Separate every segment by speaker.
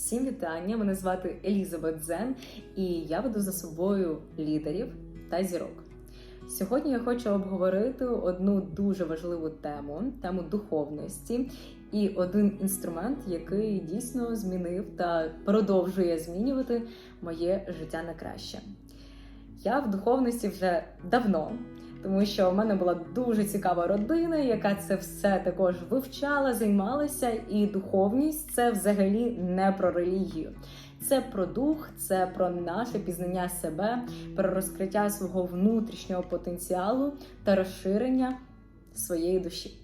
Speaker 1: Всім вітання! Мене звати Елізабет Зен, і я веду за собою лідерів та зірок. Сьогодні я хочу обговорити одну дуже важливу тему тему духовності, і один інструмент, який дійсно змінив та продовжує змінювати моє життя на краще. Я в духовності вже давно, тому що в мене була дуже цікава родина, яка це все також вивчала, займалася. І духовність це взагалі не про релігію. Це про дух, це про наше пізнання себе, про розкриття свого внутрішнього потенціалу та розширення своєї душі.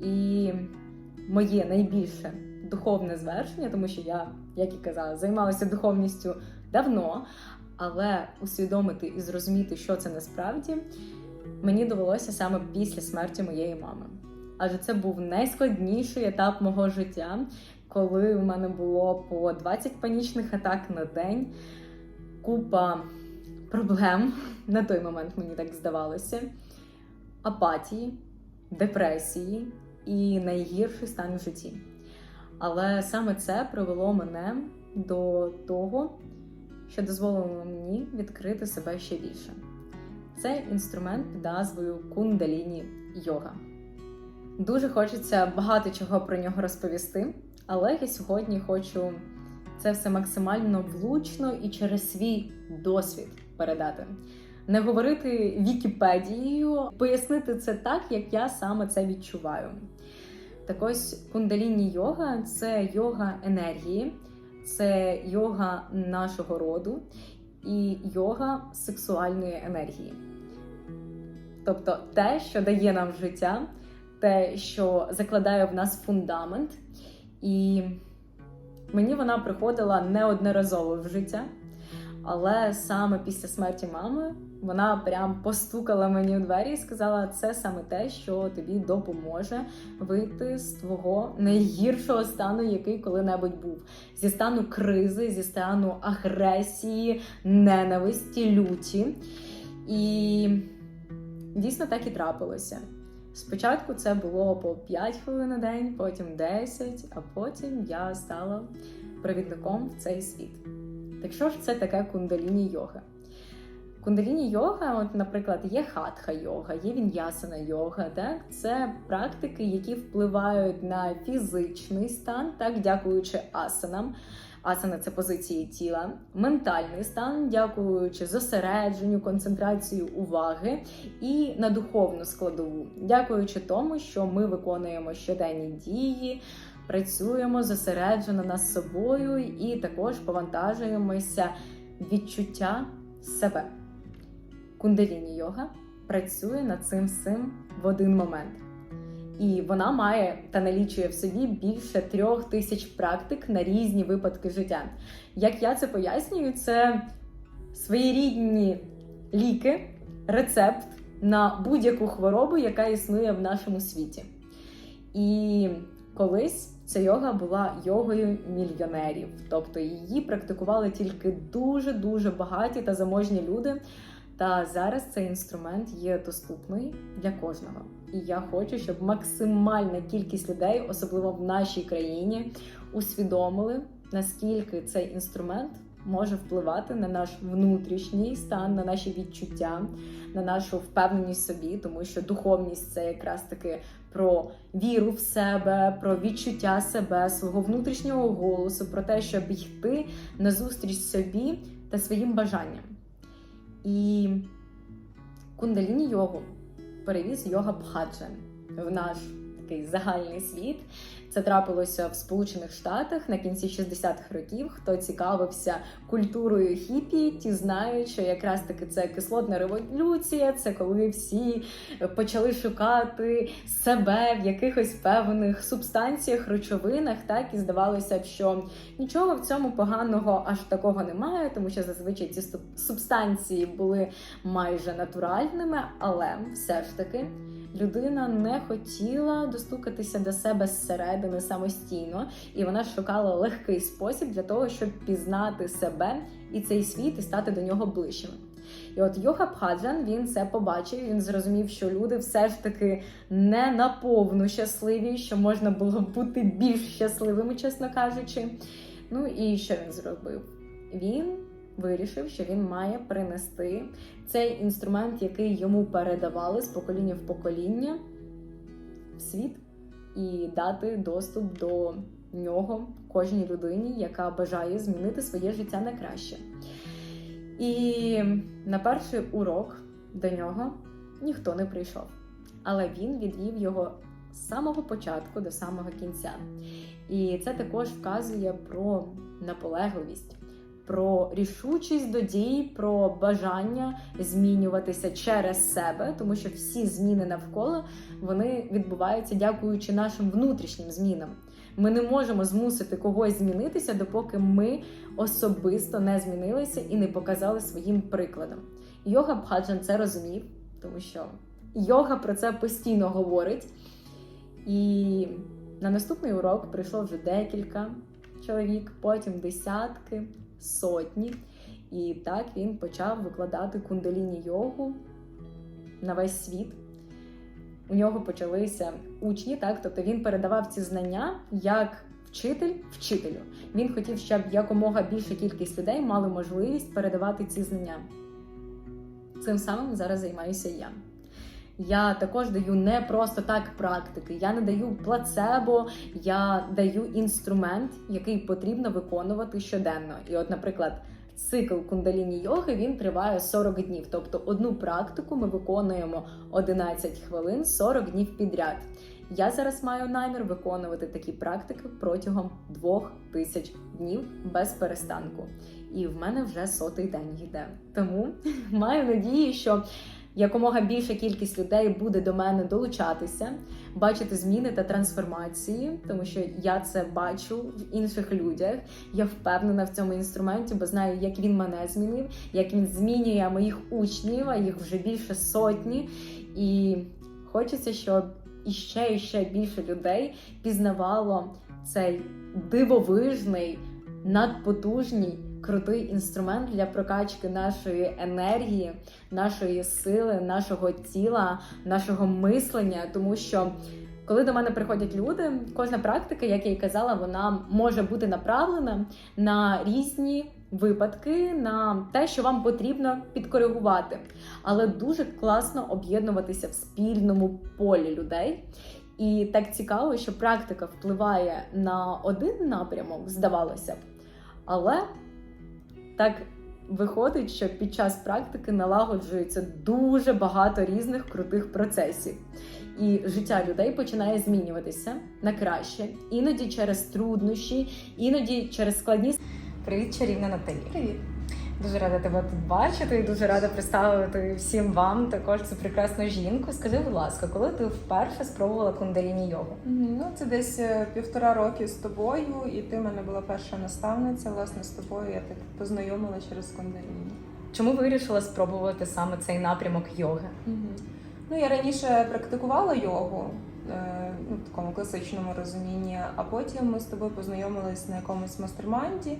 Speaker 1: І моє найбільше духовне звершення, тому що я, як і казала, займалася духовністю давно, але усвідомити і зрозуміти, що це насправді, мені довелося саме після смерті моєї мами. Адже це був найскладніший етап мого життя, коли у мене було по 20 панічних атак на день, купа проблем на той момент мені так здавалося, апатії, депресії і найгірший стан в житті. Але саме це привело мене до того, що дозволило мені відкрити себе ще більше. Це інструмент під назвою кундаліні йога. Дуже хочеться багато чого про нього розповісти, але я сьогодні хочу це все максимально влучно і через свій досвід передати. Не говорити Вікіпедією, пояснити це так, як я саме це відчуваю. Так ось кундаліні йога це йога енергії, це йога нашого роду і йога сексуальної енергії. Тобто те, що дає нам життя, те, що закладає в нас фундамент. І мені вона приходила неодноразово в життя, але саме після смерті мами вона прям постукала мені у двері і сказала: це саме те, що тобі допоможе вийти з твого найгіршого стану, який коли-небудь був. Зі стану кризи, зі стану агресії, ненависті, люті. І дійсно так і трапилося. Спочатку це було по 5 хвилин на день, потім 10, а потім я стала провідником в цей світ. Так що ж це таке кундаліні йога? Кундаліні йога, от, наприклад, є хатха йога, є він'ясана йога. Так? Це практики, які впливають на фізичний стан, так, дякуючи асанам. Асана це позиції тіла, ментальний стан, дякуючи зосередженню, концентрації уваги, і на духовну складову, дякуючи тому, що ми виконуємо щоденні дії, працюємо зосереджено над собою і також повантажуємося відчуття себе. Кундаліні йога працює над цим всім в один момент. І вона має та налічує в собі більше трьох тисяч практик на різні випадки життя. Як я це пояснюю, це своєрідні ліки, рецепт на будь-яку хворобу, яка існує в нашому світі. І колись ця йога була йогою мільйонерів, тобто її практикували тільки дуже-дуже багаті та заможні люди. Та зараз цей інструмент є доступний для кожного. І я хочу, щоб максимальна кількість людей, особливо в нашій країні, усвідомили, наскільки цей інструмент може впливати на наш внутрішній стан, на наші відчуття, на нашу впевненість в собі, тому що духовність це якраз таки про віру в себе, про відчуття себе, свого внутрішнього голосу, про те, щоб йти назустріч собі та своїм бажанням. І кундаліні йогу перевіз йога Бхаджан в наш такий загальний світ. Це трапилося в Сполучених Штатах на кінці 60-х років. Хто цікавився культурою хіпі, ті знають, що якраз таки це кислотна революція, це коли всі почали шукати себе в якихось певних субстанціях, речовинах, так і здавалося б, що нічого в цьому поганого аж такого немає, тому що зазвичай ці субстанції були майже натуральними, але все ж таки людина не хотіла достукатися до себе зсередини самостійно, і вона шукала легкий спосіб для того, щоб пізнати себе і цей світ і стати до нього ближчими. І от Йога Бхаджан він це побачив. Він зрозумів, що люди все ж таки не наповну щасливі, що можна було бути більш щасливими, чесно кажучи. Ну і що він зробив? Він вирішив, що він має принести цей інструмент, який йому передавали з покоління в покоління, в світ і дати доступ до нього кожній людині, яка бажає змінити своє життя на краще. І на перший урок до нього ніхто не прийшов, але він відвів його з самого початку до самого кінця. І це також вказує про наполегливість, про рішучість до дій, про бажання змінюватися через себе, тому що всі зміни навколо вони відбуваються дякуючи нашим внутрішнім змінам. Ми не можемо змусити когось змінитися, допоки ми особисто не змінилися і не показали своїм прикладом. Йога Бхаджан це розумів, тому що йога про це постійно говорить. І на наступний урок прийшло вже декілька чоловік, потім десятки, сотні. І так він почав викладати кундаліні йогу на весь світ. У нього почалися учні, так тобто він передавав ці знання як вчитель вчителю. Він хотів, щоб якомога більша кількість людей мали можливість передавати ці знання. Цим самим зараз займаюся я. Я також даю не просто так практики. Я не даю плацебо, я даю інструмент, який потрібно виконувати щоденно. І, от, наприклад, цикл кундаліні йоги він триває 40 днів. Тобто одну практику ми виконуємо 11 хвилин 40 днів підряд. Я зараз маю намір виконувати такі практики протягом двох тисяч днів без перестанку. І в мене вже сотий день йде. Тому маю надію, що якомога більша кількість людей буде до мене долучатися, бачити зміни та трансформації, тому що я це бачу в інших людях. Я впевнена в цьому інструменті, бо знаю, як він мене змінив, як він змінює моїх учнів, а їх вже більше сотні. І хочеться, щоб іще і ще більше людей пізнавало цей дивовижний, надпотужний, крутий інструмент для прокачки нашої енергії, нашої сили, нашого тіла, нашого мислення, тому що. Коли до мене приходять люди, кожна практика, як я і казала, вона може бути направлена на різні випадки, на те, що вам потрібно підкоригувати. Але дуже класно об'єднуватися в спільному полі людей. І так цікаво, що практика впливає на один напрямок, здавалося б. Але так виходить, що під час практики налагоджується дуже багато різних крутих процесів. І життя людей починає змінюватися на краще, іноді через труднощі, іноді через складні. Привіт, чарівна Наталі.
Speaker 2: Привіт.
Speaker 1: Дуже рада тебе тут бачити і дуже рада представити всім вам також цю прекрасну жінку. Скажи, будь ласка, коли ти вперше спробувала кундаліні йогу?
Speaker 2: Ну, це десь е, півтора роки з тобою, і ти в мене була перша наставниця. Власне, з тобою я так познайомила через кундаліні.
Speaker 1: Чому вирішила спробувати саме цей напрямок йоги?
Speaker 2: Ну, я раніше практикувала йогу е, ну, в такому класичному розумінні, а потім ми з тобою познайомились на якомусь мастермайнді.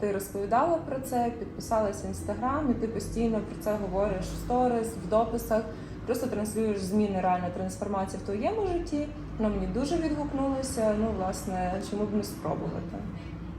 Speaker 2: Ти розповідала про це, підписалась в інстаграм, і ти постійно про це говориш в сторіс, в дописах. Просто транслюєш зміни, реально трансформації в твоєму житті. Воно мені дуже відгукнулося. Ну, власне, чому б не спробувати?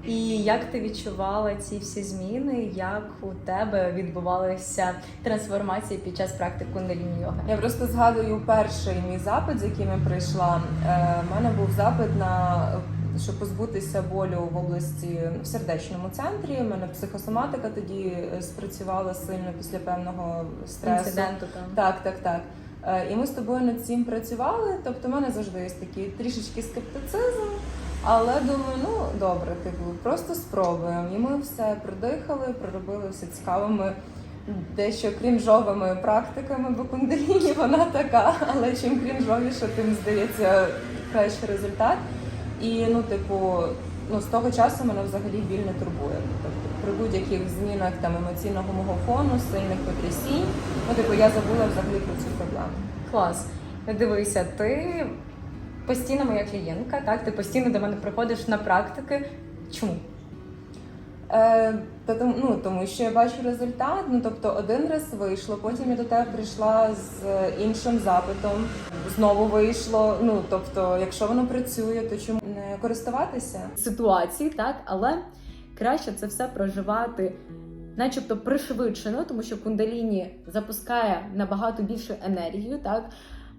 Speaker 1: І як ти відчувала ці всі зміни? Як у тебе відбувалися трансформації під час практик кундаліні йоги?
Speaker 2: Я просто згадую перший мій запит, з яким я прийшла. Е, У мене був запит на щоб позбутися болю в області в сердечному центрі. У мене психосоматика тоді е, спрацювала сильно після певного стресу.
Speaker 1: інциденту там.
Speaker 2: Так, так, так. Е, І ми з тобою над цим працювали. Тобто, в мене завжди є такий трішечки скептицизм. Але думаю, ну добре, типу, просто спробуємо. І ми все продихали, проробили все цікавими, дещо крінжовими практиками, бо кундаліні вона така, але чим крінжовіше, тим здається кращий результат. І ну, типу, ну з того часу мене взагалі біль не турбує. Тобто при будь-яких змінах там емоційного мого фону, сильних потрясінь, ну типу я забула взагалі про цю проблему.
Speaker 1: Клас. Дивися, ти постійно моя клієнтка, так? Ти постійно до мене приходиш на практики. Чому?
Speaker 2: Е, та ну, тому що я бачу результат. Ну тобто один раз вийшло, потім я до тебе прийшла з іншим запитом. Знову вийшло. Ну тобто, якщо воно працює, то чому користуватися.
Speaker 1: ситуації, так, але краще це все проживати. Начебто пришвидшено, тому що кундаліні запускає набагато більшу енергію, так,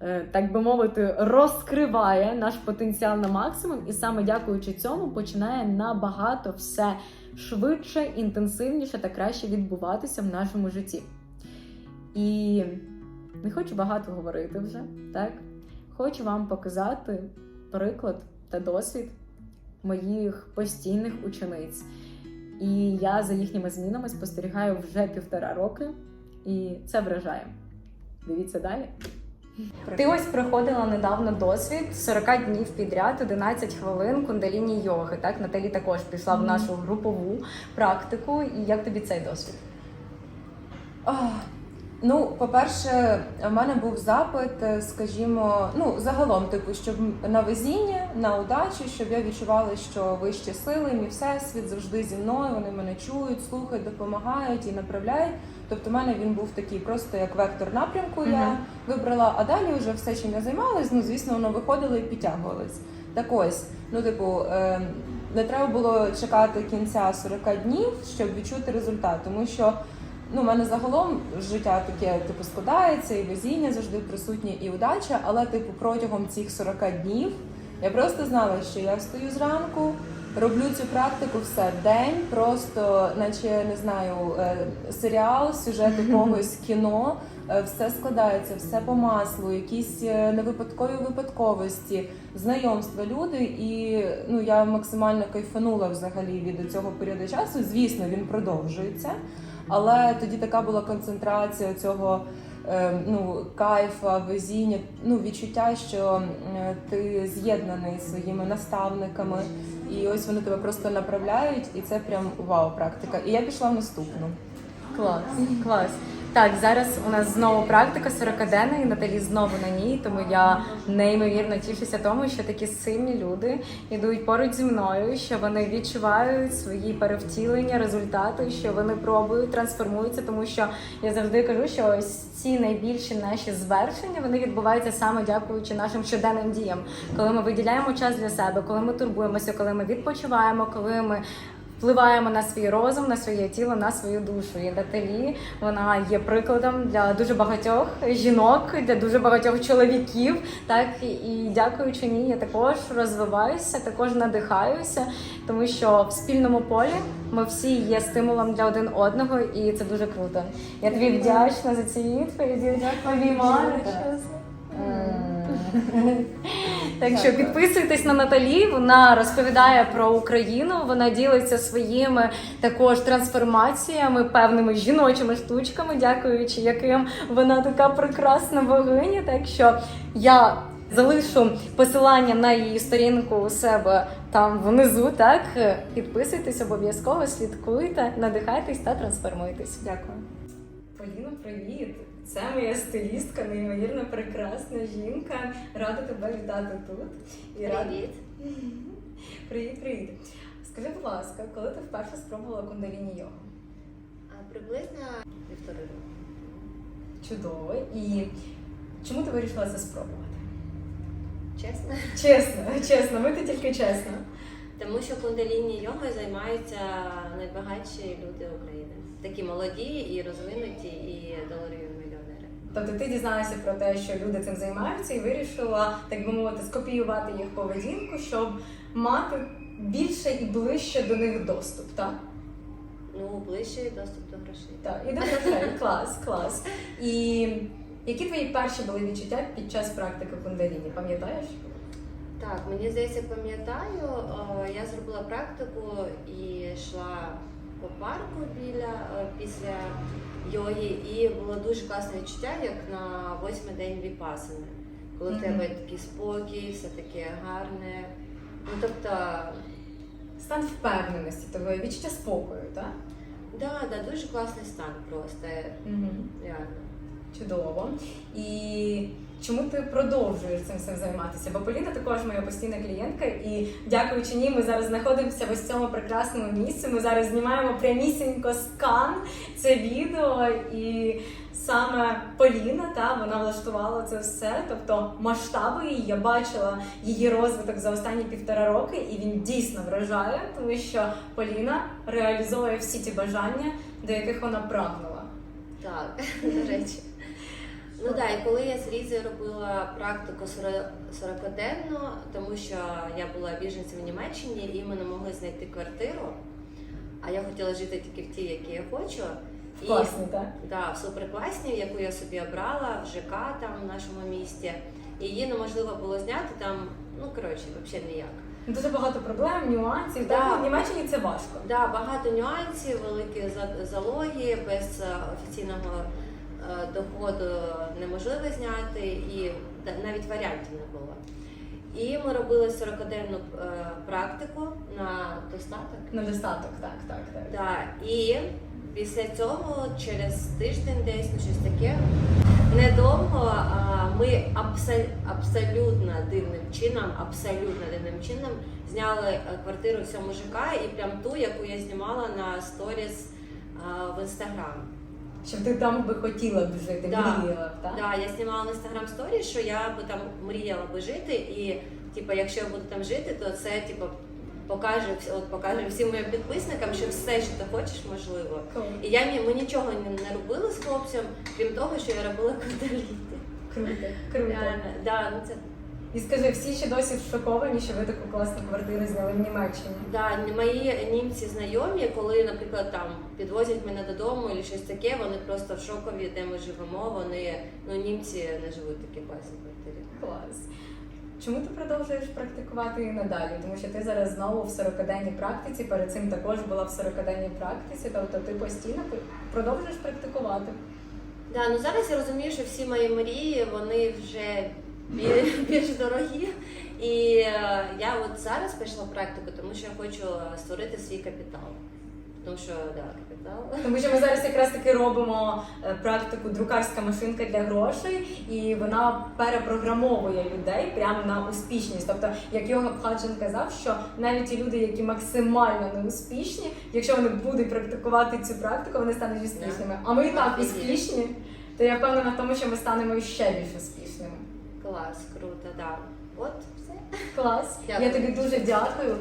Speaker 1: Е, так би мовити, розкриває наш потенціал на максимум, і саме дякуючи цьому починає набагато все швидше, інтенсивніше та краще відбуватися в нашому житті. І не хочу багато говорити вже, так? Хочу вам показати приклад та досвід моїх постійних учениць. І я за їхніми змінами спостерігаю вже півтора роки, і це вражає. Дивіться далі. Ти ось проходила недавно досвід 40 днів підряд, 11 хвилин кундаліні йоги. Так, Наталі також пішла в нашу групову практику. І як тобі цей досвід?
Speaker 2: Ах, Ну, по-перше, в мене був запит, е, скажімо, ну загалом, типу, щоб на везіння, на удачу, щоб я відчувала, що вищі сили, мій всесвіт завжди зі мною. Вони мене чують, слухають, допомагають і направляють. Тобто, в мене він був такий просто як вектор напрямку. Я
Speaker 1: Мгм.
Speaker 2: вибрала, а далі вже все, чим я займалась, ну звісно, воно виходило і підтягувалось. Так ось, ну типу, е, не треба було чекати кінця 40 днів, щоб відчути результат, тому що. Ну, у мене загалом життя таке типу складається, і везіння завжди присутнє, і удача. Але, типу, протягом цих 40 днів я просто знала, що я встаю зранку, роблю цю практику все день, просто, наче не знаю, е, серіал, сюжет якогось кіно. е, Все складається, все по маслу, якісь е, невипадкові випадковості, знайомства, люди. І ну я максимально кайфанула взагалі від цього періоду часу. Звісно, він продовжується. Але тоді така була концентрація цього е, ну, кайфа, везіння, ну, відчуття, що ти з'єднаний своїми наставниками, і ось вони тебе просто направляють, і це прям вау, практика. І я пішла в наступну.
Speaker 1: Клас, клас. Так, зараз у нас знову практика 40-денна, і Наталі знову на ній, тому я неймовірно тішуся тому, що такі сильні люди йдуть поруч зі мною, що вони відчувають свої перевтілення, результати, що вони пробують, трансформуються, тому що я завжди кажу, що ось ці найбільші наші звершення вони відбуваються саме дякуючи нашим щоденним діям, коли ми виділяємо час для себе, коли ми турбуємося, коли ми відпочиваємо, коли ми впливаємо на свій розум, на своє тіло, на свою душу. І Наталі вона є прикладом для дуже багатьох жінок, для дуже багатьох чоловіків. Так і дякуючи ній, я також розвиваюся, також надихаюся, тому що в спільному полі ми всі є стимулом для один одного, і це дуже круто. Я тобі вдячна за ці відповіді. Обіймаю. Так що підписуйтесь на Наталі. Вона розповідає про Україну. Вона ділиться своїми також трансформаціями, певними жіночими штучками, дякуючи яким вона така прекрасна богиня. Так що я залишу посилання на її сторінку у себе там внизу. Так підписуйтесь обов'язково, слідкуйте, надихайтесь та трансформуйтесь.
Speaker 2: Дякую.
Speaker 1: Поліно, привіт! Це моя стилістка, неймовірно прекрасна жінка. Рада тебе вітати тут. І рада-
Speaker 3: Привіт.
Speaker 1: Привіт, привіт. Скажи, будь ласка, коли ти вперше спробувала кундаліні йогу?
Speaker 3: Приблизно півтори роки.
Speaker 1: Чудово. І чому ти вирішила це спробувати?
Speaker 3: Чесно.
Speaker 1: Чесно, чесно, ми ти тільки чесно.
Speaker 3: Тому що кундаліні йогою займаються найбагатші люди України. Такі молоді і розвинуті, і мільйонери.
Speaker 1: Тобто ти дізналася про те, що люди цим займаються, і вирішила, так би мовити, скопіювати їх поведінку, щоб мати більше і ближче до них доступ, так?
Speaker 3: Ну, ближчий доступ до грошей.
Speaker 1: Так, і до грошей. клас, клас. І які твої перші були відчуття під час практики кундаліні? Пам'ятаєш?
Speaker 3: Так, мені здається, пам'ятаю, я зробила практику і йшла по парку біля е, після йоги, і було дуже класне відчуття, як на восьмий день віпасини, коли в тебе такий спокій, все таке гарне. Ну тобто,
Speaker 1: Стан впевненості, тобто відчуття спокою, так?
Speaker 3: да, да, дуже класний стан просто.
Speaker 1: Угу.
Speaker 3: Реально.
Speaker 1: Чудово. І чому ти продовжуєш цим всім займатися? Бо Поліна також моя постійна клієнтка, і дякуючи ній, ми зараз знаходимося в ось цьому прекрасному місці. Ми зараз знімаємо прямісінько скан це відео, і саме Поліна та вона влаштувала це все. Тобто масштаби її я бачила її розвиток за останні півтора роки, і він дійсно вражає, тому що Поліна реалізовує всі ті бажання, до яких вона прагнула.
Speaker 3: Так, до речі. Ну так, і коли я з Лізою робила практику 40-денну, тому що я була біженцем в Німеччині і ми не могли знайти квартиру, а я хотіла жити тільки в тій, які я хочу. І
Speaker 1: Класно, так?
Speaker 3: Да, в суперкласній, яку я собі обрала, в ЖК там в нашому місті. І її неможливо було зняти там, ну коротше, взагалі ніяк.
Speaker 1: Дуже багато проблем, нюансів.
Speaker 3: Да.
Speaker 1: Так, Ну, в Німеччині це важко.
Speaker 3: Да, багато нюансів, великі за- залоги, без е, офіційного доходу неможливо зняти, і навіть варіантів не було. І ми робили 40-денну е, практику на достаток.
Speaker 1: Недостаток, так, так, так.
Speaker 3: Да. І після цього, через тиждень десь ну, щось таке, недовго ми абсол- абсолютно дивним чином, абсолютно дивним чином зняли е, квартиру в цьому ЖК і прям ту, яку я знімала на сторіс в інстаграм.
Speaker 1: Щоб ти там би хотіла б жити,
Speaker 3: Да.
Speaker 1: мріяла, б, так?
Speaker 3: Да, я знімала на інстаграм сторіс, що я би там мріяла би жити, і типу, якщо я буду там жити, то це типу покаже от покаже всім моїм підписникам, що все, що ти хочеш, можливо.
Speaker 1: Клас.
Speaker 3: І я ні- ми нічого не, не робили з хлопцем, крім того, що я робила кундаліті.
Speaker 1: Круто, круто.
Speaker 3: Да, ну це
Speaker 1: І скажи, всі ще досі шоковані, що ви таку класну квартиру зняли в Німеччині.
Speaker 3: да, мої німці знайомі, коли, наприклад, там підвозять мене додому чи щось таке, вони просто в шокові, де ми живемо. Вони ну німці не живуть в такій класній квартирі.
Speaker 1: Клас. Чому ти продовжуєш практикувати і надалі? Тому що ти зараз знову в 40-денній практиці, перед цим також була в 40-денній практиці, тобто ти постійно продовжуєш практикувати.
Speaker 3: Да, ну зараз я розумію, що всі мої мрії вони вже більш дорогі. І е, я от зараз пішла в практику, тому що я хочу створити свій капітал. Тому що да, капітал.
Speaker 1: Тому що ми зараз якраз таки робимо е, практику друкарська машинка для грошей, і вона перепрограмовує людей прямо на успішність. Тобто, як Йога Бхаджан казав, що навіть ті люди, які максимально неуспішні, якщо вони будуть практикувати цю практику, вони стануть успішними. А ми і так успішні, то я впевнена в тому, що ми станемо ще більш успішними.
Speaker 3: Клас, круто, да. От все.
Speaker 1: Клас.
Speaker 3: Дякую.
Speaker 1: Я тобі дуже дякую.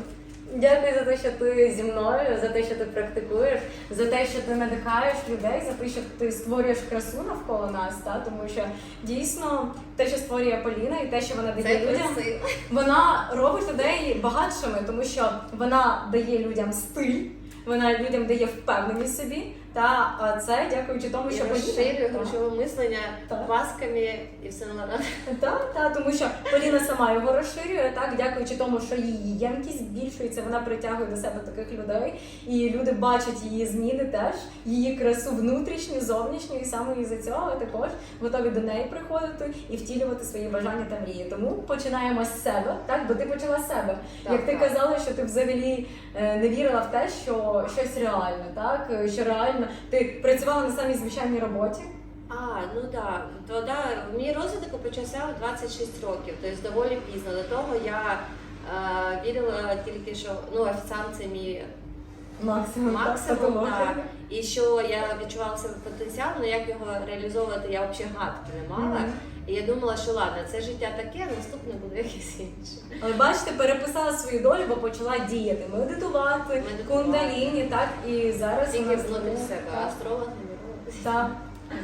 Speaker 1: Дякую за те, що ти зі мною, за те, що ти практикуєш, за те, що ти надихаєш людей, за те, що ти створюєш красу навколо нас. Та? Тому що дійсно те, що створює Поліна, і те, що вона
Speaker 3: Це
Speaker 1: дає людям,
Speaker 3: красиво.
Speaker 1: вона робить людей багатшими, тому що вона дає людям стиль, вона людям дає впевненість собі. Та а це дякуючи тому, що
Speaker 3: розширює грошове мислення пасками і все наладно.
Speaker 1: Так, так, тому що Поліна сама його розширює, так, дякуючи тому, що її ємкість збільшується, вона притягує до себе таких людей, і люди бачать її зміни теж, її красу внутрішню, зовнішню, і саме із-за цього також готові до неї приходити і втілювати свої бажання та мрії. Тому починаємо з себе, так, бо ти почала з себе.
Speaker 3: Так,
Speaker 1: Як ти
Speaker 3: так.
Speaker 1: казала, що ти взагалі е, не вірила в те, що щось реальне, так що реально ти працювала на самій звичайній роботі.
Speaker 3: А, ну да. То да, мій розвиток почався у 26 років, тобто доволі пізно. До того я е, вірила тільки, що ну, офіціант це мій
Speaker 1: Максимум,
Speaker 3: максимум,
Speaker 1: так,
Speaker 3: так. І що я відчувала себе потенціал, але як його реалізовувати, я взагалі гадки не мала.
Speaker 1: Мгм.
Speaker 3: І я думала, що ладно, це життя таке, а наступне буде якесь інше.
Speaker 1: Але бачите, переписала свою долю, бо почала діяти, медитувати,
Speaker 3: Медитувати.
Speaker 1: кундаліні, так і зараз
Speaker 3: Тільки
Speaker 1: нас
Speaker 3: внутрі себе, астролог не робить.
Speaker 1: та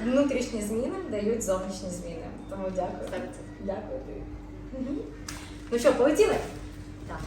Speaker 1: внутрішні зміни дають зовнішні зміни. Тому дякую. Дякую тобі. Ну що, полетіли?
Speaker 3: Так.